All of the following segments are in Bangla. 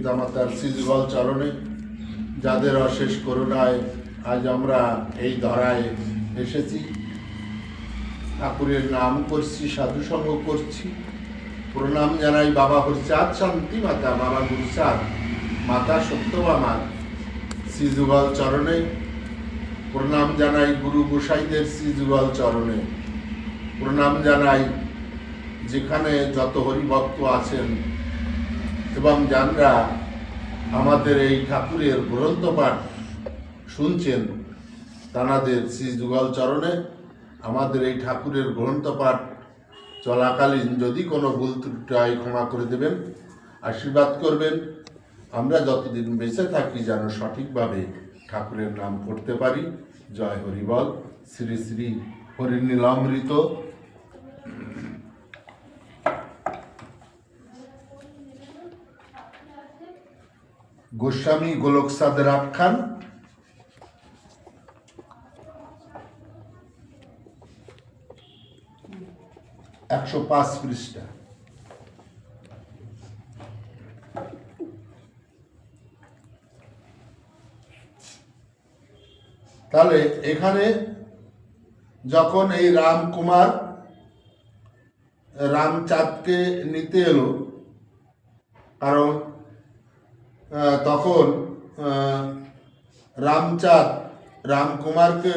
পিতামাতার শ্রীযুগল চরণে, যাদের অশেষ করুণায় আজ আমরা এই ধরায় এসেছি। ঠাকুরের নাম করছি, সাধুসঙ্গ করছি। প্রণাম জানাই বাবা হরিচাঁদ, শান্তি মাতা বাবা গুরুচাঁদ, মাতা সত্যবামার শ্রীযুগল চরণে, প্রণাম জানাই গুরু গোসাইদের শ্রীযুগল চরণে। প্রণাম জানাই যেখানে যত হরিভক্ত আছেন এবং যারা আমাদের এই ঠাকুরের গ্রন্থ পাঠ শুনছেন তানাদের শ্রী যুগল চরণে, আমাদের এই ঠাকুরের গ্রন্থ পাঠ চলাকালীন যদি কোনো ভুল ত্রুটি ক্ষমা করে দেবেন, আশীর্বাদ করবেন। আমরা যতদিন বেঁচে থাকি যেন সঠিকভাবে ঠাকুরের নাম করতে পারি। জয় হরিবল। শ্রী শ্রী হরিনীলামৃত। গোস্বামী গোলকসাদের আখ্যান একশো পাঁচ পৃষ্ঠা। তাহলে এখানে যখন এই রামকুমার রামচাঁদকে নিতে এলো, কারণ তখন রামচাঁদ রামকুমারকে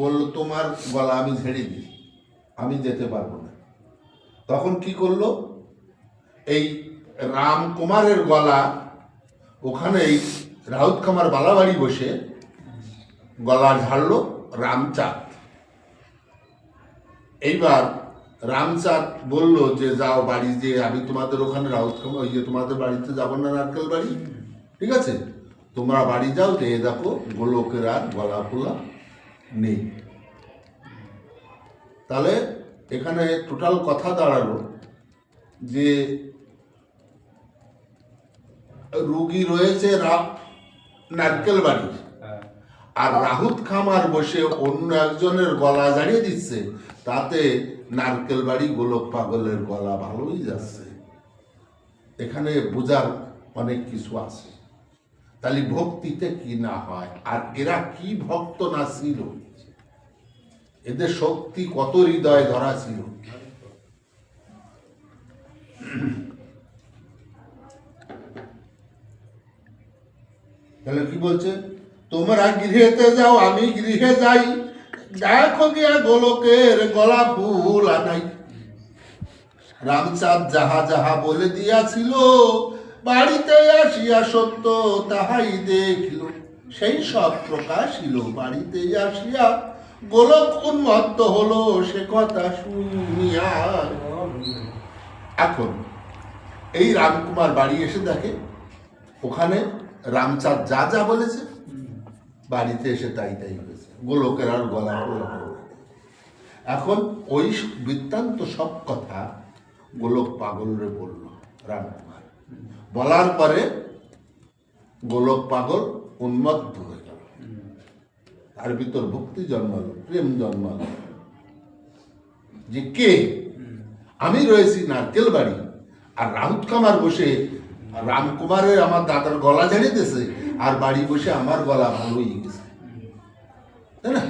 বলল, তোমার গলা আমি ঝেড়ে দিই, আমি যেতে পারব না। তখন কি করল? এই রামকুমারের গলা, ওখানেই রাউত খামার বালাবাড়ি বসে গলা ঝাড়ল রামচাঁদ। এইবার রামচাঁদ বলল যে, যাও বাড়ি যে আমি তোমাদের ওখানে রাউত খামার, ওই যে তোমাদের বাড়িতে যাব না নারকেল বাড়ি? ঠিক আছে? তোমরা বাড়ি যাও যে দেখো গোলকের আর গলা ফোলা নেই। তাহলে এখানে টোটাল কথা দাঁড়াল যে রুগী রয়েছে নারকেল বাড়ি আর রাহুত খামার বসে অন্য একজনের গলা জানিয়ে দিচ্ছে তাতে নারকেল বাড়ি গোলক পাগলের গলা ভালোই যাচ্ছে। এখানে বোঝার অনেক কিছু আছে। তাহলে ভক্তিতে কি না হয়? আর এরা কি ভক্ত না ছিল এদের শক্তি কত হৃদয়ে ধরা ছিল তাহলে কি বলছে? তোমরা গৃহেতে যাও, আমি গৃহে যাই। দেখো গিয়া গোলকের গলা ফুল আনাই। রামচাঁদ যাহা যাহা বলে দিয়াছিল বাড়িতে আসিয়া সত্য তাহাই দেখিল। সেই সব প্রকাশ প্রকাশিল, বাড়িতে আসিয়া গোলক উন্মত্ত হলো, সে কথা শুনিয়া এখন এই রামকুমার বাড়ি এসে দেখে, ওখানে রামচাঁদ যা যা বলেছে, বাড়িতে এসে তাই তাই হয়েছে গোলকের আর গলা এখন ওই বৃত্তান্ত সব কথা গোলক পাগলরে বলল রামকুমার বলার পরে গোলক পাগল উন্মত্ত হয়ে গেল। তার ভিতর ভক্তি জন্মালো প্রেম জন্মালো যে কে? আমি রয়েছি নারকেল বাড়ি আর রাউত কামার বসে রামকুমারের আমার দাদার গলা ঝেড়ে দিয়েছে আর বাড়ি বসে আমার গলা ভালো হয়ে গেছে। তাই না?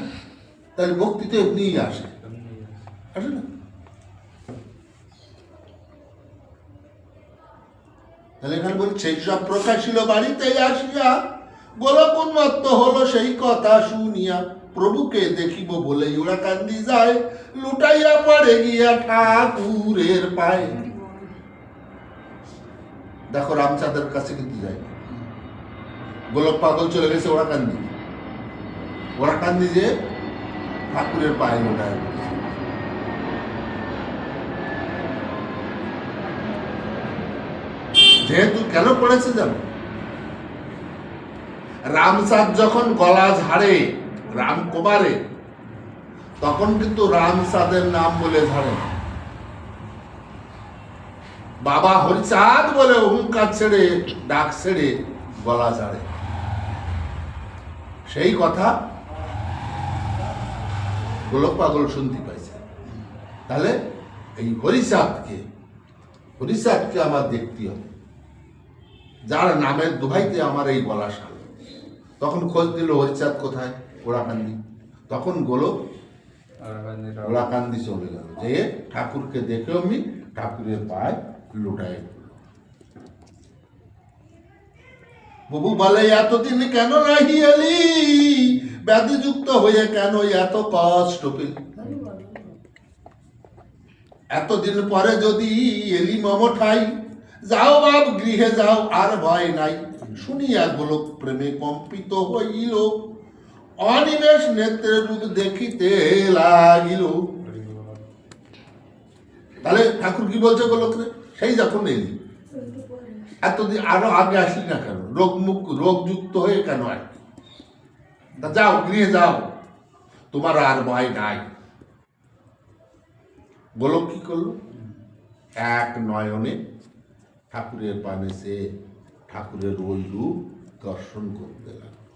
তাহলে ভক্তি তো এমনিই আসে। আসে না? সব প্রকাশিল বাড়িতে আসিয়া হলো সেই কথা শুনিয়া প্রভুকে দেখিব বলে ওরা কান্দি যায়, লুটাইয়া পড়ে গিয়া ঠাকুরের পায়ে। দেখো, রামচাঁদের কাছে কিন্তু যায়। গোলক পাগল চলে গেছে, ওরা কান্দি। ওরা কান্দি যে ঠাকুরের পায়ে লোটায়। যেহেতু কেন পড়েছে জানো? রামচাঁদ যখন গলা ঝাড়ে রামকুমারে তখন কিন্তু রামচাঁদের নাম বলে ঝাড়ে বাবা হরিচাঁদ বলে হুঙ্কার ছেড়ে, ডাক ছেড়ে গলা ঝাড়ে। সেই কথা গোলক পাগল শুনতে পাইছে। তাহলে এই হরিচাঁদকে হরিচাঁদকে আমার দেখতে হবে। যার নামের দোহাইতে আমার এই গলা সাল। তখন খোঁজ দিল হরিচাঁদ কোথায়? ওড়াকান্দি তখন গোলো। ওলাকান্দি চলে গেল। যে ঠাকুরকে দেখে আমি ঠাকুরের পায়ে লুটাই বাবু বলে এতদিন কেন রাহি এলি? ব্যাধিযুক্ত হয়ে কেন এত কষ্ট পেলি? এতদিন পরে যদি এলি মম ঠাই যাও বাপ, গৃহে যাও, আর ভয় নাই। শুনিয়া গোলক প্রেমে কম্পিত হইল। অনিমেষ নেত্রে রূপ দেখিতে লাগিল। তাহলে ঠাকুর কি বলছে গোলক রে? সেই যখন এলি। এতদিন আরও আগে আসলি না কেন? রোগ মুখ রোগযুক্ত হয়ে কেন তা যাও, গৃহে যাও। তোমার আর ভয় নাই। গোলক কি করল? এক নয়নে ঠাকুরের পানে সে ঠাকুরের ওই রূপ দর্শন করতে লাগল।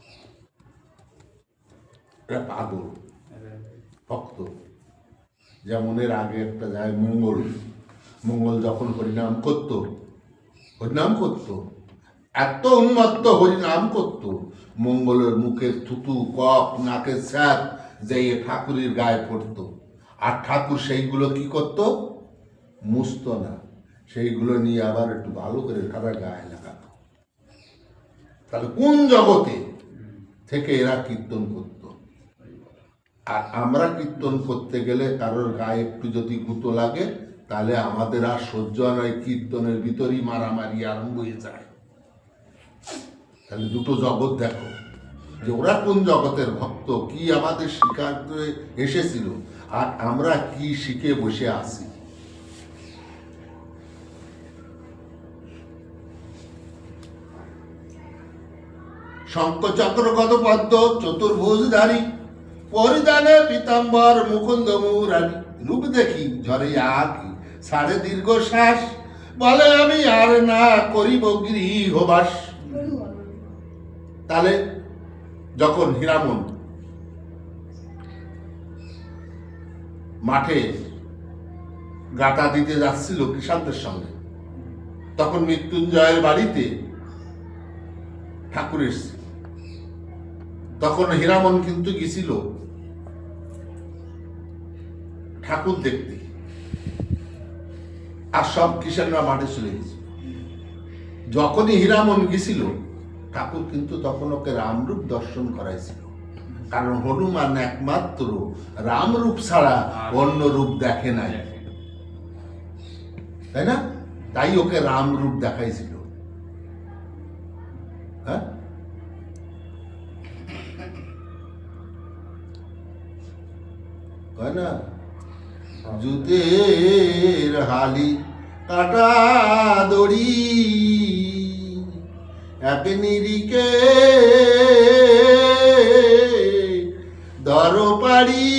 পাগল, ভক্ত। যেমনের আগে একটা যায় মঙ্গল মঙ্গল যখন হরিনাম করত হরিনাম করত, এত উন্মত্ত হরিনাম করত, মঙ্গলের মুখের থুতু কপ নাকের স্যাপ যে ঠাকুরের গায়ে পড়ত। আর ঠাকুর সেইগুলো কি করত? মুছত না। সেইগুলো নিয়ে আবার একটু ভালো করে সারা গায়ে লাগাতো তাহলে কোন জগতে থেকে এরা কীর্তন করত? আর আমরা কীর্তন করতে গেলে কারোর গায়ে একটু যদি গুঁতো লাগে, তাহলে আমাদের আর সহ্য নয় কীর্তনের ভিতরই মারামারি আরম্ভ হয়ে যায়। তাহলে দুটো জগৎ দেখো, যে ওরা কোন জগতের ভক্ত, কি আমাদের শিকার এসেছিল, আর আমরা কি শিখে বসে আছি। শঙ্কচক্রগত পদ্ম চতুর্ভুজধারী, পরিধানে পীতাম্বর মুকুন্দ মুরারি রূপ দেখি ঝরে আকি সাড়ে দীর্ঘ শ্বাস বলে, আমি আর না করিব গৃহবাস। তাহলে, যখন হীরামন মাঠে গাটা দিতে যাচ্ছিল কৃষান্তের সঙ্গে, তখন মৃত্যুঞ্জয়ের বাড়িতে ঠাকুর এসছে। তখন হীরামন কিন্তু গেছিল ঠাকুর দেখতে। আর সব কিষানরা মাঠে চলে গেছে। যখনই হীরামন গেছিল, ঠাকুর কিন্তু তখন ওকে রামরূপ দর্শন করাইছিল। কারণ হনুমান একমাত্র রামরূপ ছাড়া অন্য রূপ দেখে নাই। তাই না? তাই ওকে রামরূপ দেখাইছিল হ্যাঁ না? জুতের হালি কাটা দড়ি। এক নিরিকে দর পাড়ি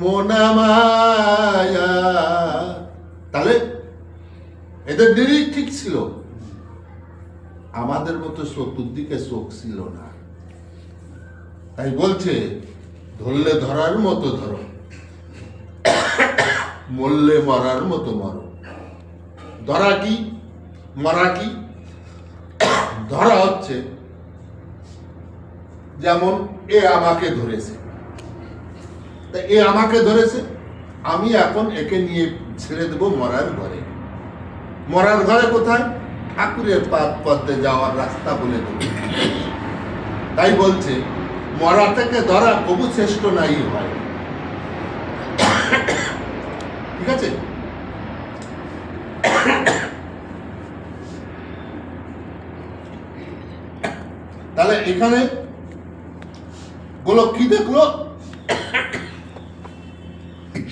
মোনা মায়া। তাহলে এদের নিরিখ ঠিক ছিল? আমাদের মতো শত্রুর দিকে চোখ ছিল না। তাই বলছে ধরলে ধরার মতো ধরো। মরলে মরার মতো মরো। ধরা কি? মরা কি? ধরা হচ্ছে। যেমন এ আমাকে ধরেছে। তা এ আমাকে ধরেছে। আমি এখন একে নিয়ে ছেড়ে দেবো মরার ঘরে। মরার ঘরে কোথায়? ঠাকুরের পাদ পদ্মে যাওয়ার রাস্তা বলে দেবো। তাই বলছে মরা থেকে ধরা কবু শ্রেষ্ঠ নাই হয়। ঠিক আছে? তাহলে এখানে গোলক কি দেখল?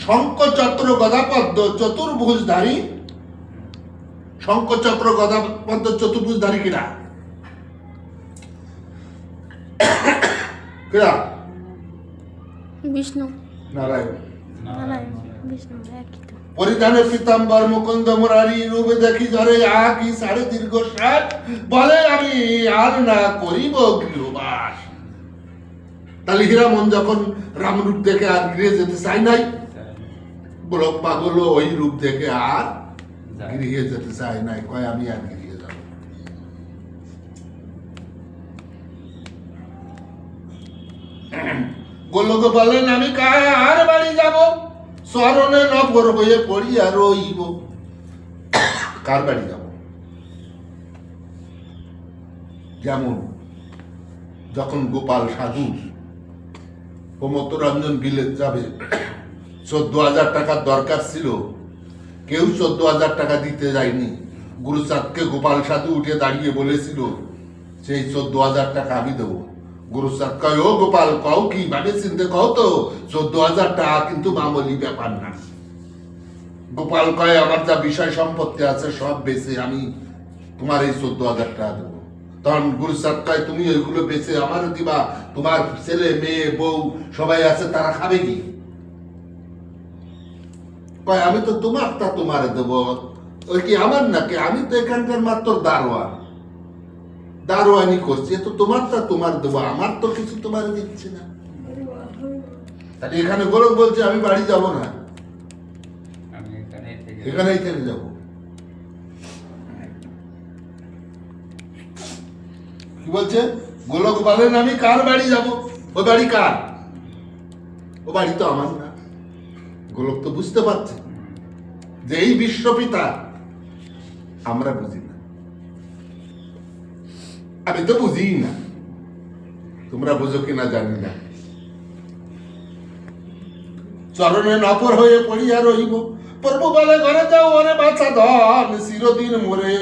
শঙ্কচক্র গদাপদ্ম চতুর্ভুজধারী। শঙ্কচক্র গদাপদ্ম চতুর্ভুজধারী কিনা? কিনা বিষ্ণু। নারায়ণ। নারায়ণ বিষ্ণু একই তো। পরিধানে পীতাম্বর মুকুন্দ মুরারি রূপে দেখি ধরে আকি সাড়ে দীর্ঘ ষাট বলে আমি আর না করিব গৃহবাস। তাহলে হীরামন যখন রামরূপ দেখে আর গৃহে যেতে চাই নাই বলক পাগল ওই রূপ দেখে আর। গৃহে যেতে চাই নাই কয় আমি আর গোলক বলেন আমি কার বাড়ি যাব? স্মরণে নপর হয়ে পড়িয়া রইব কার বাড়ি যাব? যেমন যখন গোপাল সাধু প্রমোদরঞ্জন বিলেত যাবে, চোদ্দ হাজার টাকার দরকার ছিল। কেউ চোদ্দ হাজার টাকা দিতে যায়নি। গুরুচাঁদকে গোপাল সাধু উঠে দাঁড়িয়ে বলেছিল, সেই চোদ্দ হাজার টাকা আমি দেবো। গুরুচাঁদ কয় ও গোপাল কও কি ভাবে চিনতে কও তো? চোদ্দ হাজার টাকা কিন্তু মামুলি ব্যাপার না। গোপাল কয়, আমার যা বিষয় সম্পত্তি আছে সব বেচে আমি তোমার এই চোদ্দ হাজার টাকা দেবো। তখন গুরুচাঁদ কয়, তুমি ওইগুলো বেচে আমারও দিবা, তোমার ছেলে, মেয়ে, বউ সবাই আছে, তারা খাবে কি? কয়, আমি তো তোমার তা তোমার দেব। ওই কি আমার নাকি? আমি তো এখানকার মাত্র দারোয়ান। দারোয়ানি করছি এ তো তোমার তা তোমার দেবো আমার তো কিছু তোমার দিচ্ছে না। তাহলে এখানে গোলক বলছে আমি বাড়ি যাব না। এখানেই থেকে যাব। কি বলছে? গোলক বলেন আমি কার বাড়ি যাব? ও বাড়ি কার? ও বাড়ি তো আমার না। গোলক তো বুঝতে পারছে। যে এই বিশ্বপিতা আমরা বুঝি আমি তো বুঝি না তোমরা বুঝো কিনা জানি না। চরণে নপর হয়ে পড়িয়া রহিব। প্রভু বলে ঘরে যাও ওরে বাছা ধন চিরদিন মরে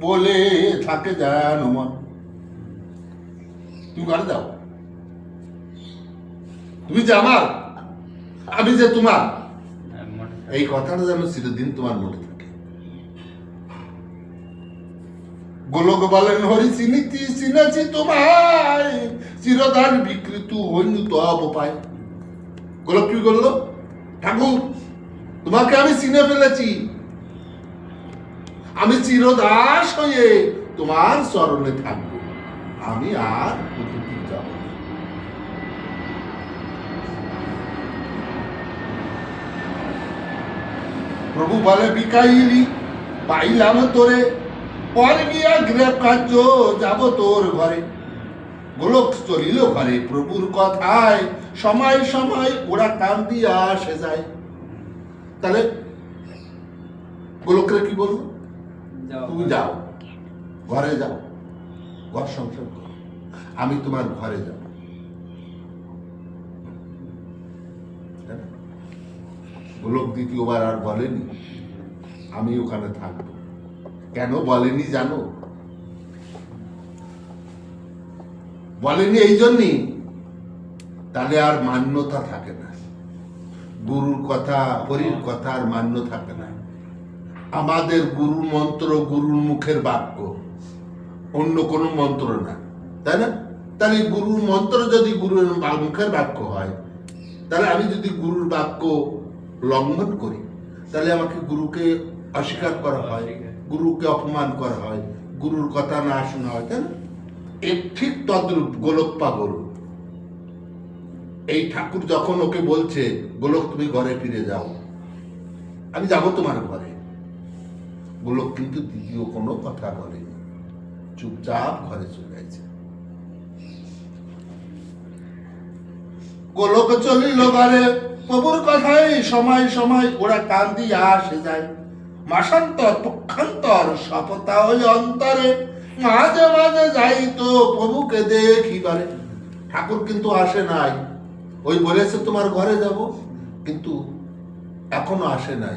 বলে থাকে যেন মন। তুমি ঘরে যাও। তুমি যে আমার আমি যে তোমার। করি- এই কথাটা যেন চিরদিন তোমার মনে থাকে গোলক বলেন, হরি চিনিতি চিনেছি তোমায়, চিরদান বিকৃত হইন তব পায়। গোলক কি করল? ঠাকুর, তোমাকে আমি চিনে ফেলেছি। আমি চিরদাস হয়ে তোমার চরণে থাকব। আমি আর যাব প্রভু বলে, বিকাইলি, পাইলাম তোরে। পর গিয়া গৃহ কার্য যাব তোর ঘরে। গোলক চলিল ঘরে প্রভুর কথায় সময় সময় ওরা কান দিয়া আসে যায়। তাহলে গোলকরে কি বলব। তুমি যাও। ঘরে। যাও। ঘর সংসার করো। আমি তোমার ঘরে যাব। গোলক দ্বিতীয়বার আর বলেনি আমি ওখানে থাকব। কেন বলেনি জানো? বলেনি এই জন্যই। তাহলে আর মান্যতা থাকে না। গুরুর কথা হরির কথা আর মান্য থাকে না। আমাদের গুরু মন্ত্র গুরুর মুখের বাক্য। অন্য কোনো মন্ত্র না। তাই না? তাহলে গুরুর মন্ত্র যদি গুরুর মুখের বাক্য হয় তাহলে আমি যদি গুরুর বাক্য লঙ্ঘন করি তাহলে আমাকে গুরুকে অস্বীকার করা হয়। গুরুকে অপমান করা হয়, গুরুর কথা না শোনা হয়, তাই না? এর ঠিক তদ্রূপ গোলক পাগল। এই ঠাকুর যখন ওকে বলছে, গোলক তুমি ঘরে ফিরে যাও। আমি যাব তোমার ঘরে। গোলক কিন্তু দ্বিতীয় কোনো কথা বলেনি। চুপচাপ ঘরে চলে গেছে। গোলক চলিল ঘরে। প্রভুর কথাই সময় সময় ওরা কান দিয়ে আসে যায়। মাসান্তর পক্ষান্তর সপতা ওই অন্তরে। মাঝে মাঝে যাই তো প্রভুকে দেখিবারে। ঠাকুর কিন্তু আসে নাই। ওই বলেছে, তোমার ঘরে যাব। কিন্তু এখনও আসে নাই।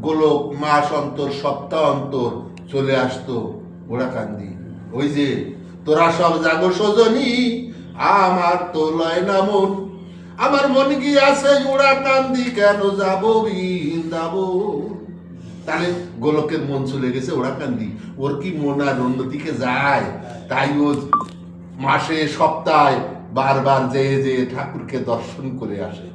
গোলক মাস অন্তর সপ্তাহ অন্তর চলে আসতো ওরা কান্দি ওই যে, তোরা সব জাগো সজনী, আমার তো লয় না মন। আমার মন কি আছে ওরা কান্দি কেন যাব বৃন্দাব তাহলে গোলকের মন চলে গেছে, ওরা কান্দি। ওর কি মন আর অন্যদিকে যায়? তাই ও মাসে, সপ্তাহে বারবার যেয়ে যে ঠাকুরকে দর্শন করে আসে।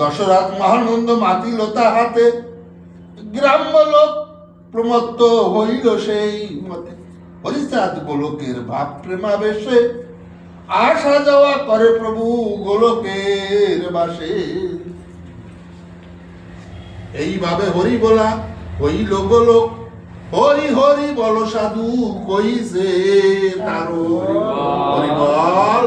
দশরথ মহানন্দ মাতিল তাহাতে গ্রাম্য লোক প্রমত্ত হইল সেই মতে। হরিচাঁদ গোলকের ভাব প্রেমাবেশে আসা যাওয়া করে প্রভু গোলকের বাসে। এইভাবে হরি বলা ওই লোক লোক হরি হরি বল সাধু কইছে তার হরি বল।